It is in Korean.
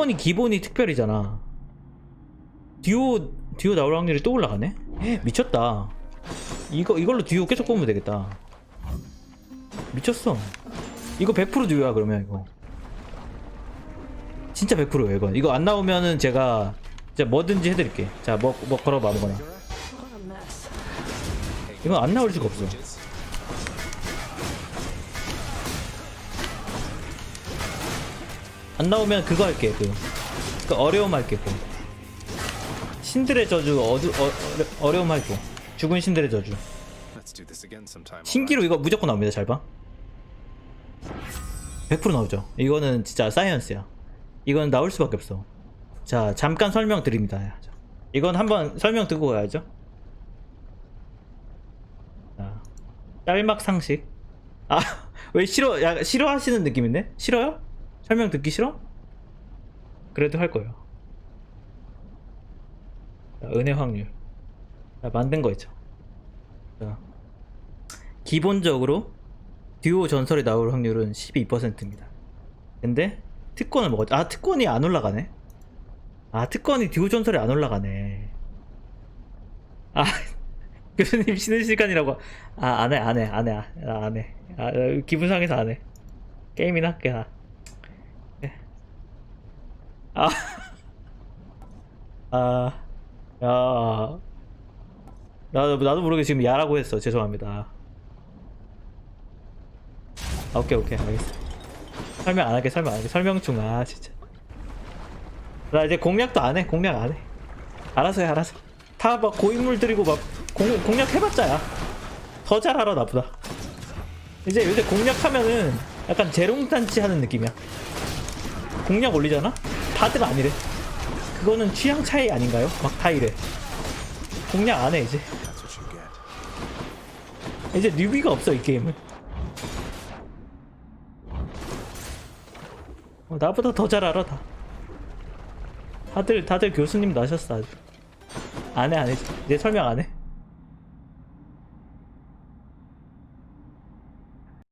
특권이 기본이 특별이잖아. 듀오 듀오 나올 확률이 또 올라가네? 헉, 미쳤다. 이거 이걸로 듀오 계속 뽑으면 되겠다. 미쳤어. 이거 100% 듀오야 그러면 이거. 진짜 100%예요 이건. 이거 안 나오면은 제가 진짜 뭐든지 해드릴게. 자, 뭐, 뭐 걸어봐 아무거나. 이건 안 나올 수가 없어. 안 나오면 그거 할게 그, 그 어려움 할게 그. 신들의 저주 어두, 어, 어려, 움 할게. 죽은 신들의 저주. 신기로 이거 무조건 나옵니다 잘봐. 100% 나오죠. 이거는 진짜 사이언스야. 이건 나올 수밖에 없어. 자 잠깐 설명 드립니다. 자, 이건 한번 설명 듣고 가야죠. 자 짤막 상식. 아 왜 싫어 야 싫어하시는 느낌인데? 싫어요 설명 듣기 싫어 그래도 할 거예요 자, 은혜 확률 자, 만든 거 있죠 자 기본적으로 듀오 전설이 나올 확률은 12%입니다. 근데 특권을 먹었죠. 아 특권이 안 올라가네. 아 특권이 듀오 전설이 안 올라가네. 아 교수님 쉬는 시간이라고. 아 안 해 안 해 안해 아, 안 해. 아 기분 상해서 안 해. 게임이나 할게 나. 네. 아. 아. 야. 나도 나도 모르게 지금 야라고 했어. 죄송합니다. 아, 오케이 오케이 알겠어. 설명 안 할게 설명 안 할게 설명 중 아 진짜. 나 이제 공략도 안 해. 공략 안 해. 알아서 해 알아서. 다 막 고인물 들이고 막 공, 공략 해봤자 야. 더잘 알아 나보다. 이제 요새 공략하면은 약간 재롱단치 하는 느낌이야. 공략 올리잖아? 다들 아니래. 그거는 취향 차이 아닌가요? 막 다 이래. 공략 안해 이제. 이제 뉴비가 없어 이 게임은. 어, 나보다 더 잘 알아 다. 다들 다들 교수님 나셨어 아주. 안해 안 해. 이제 설명 안 해.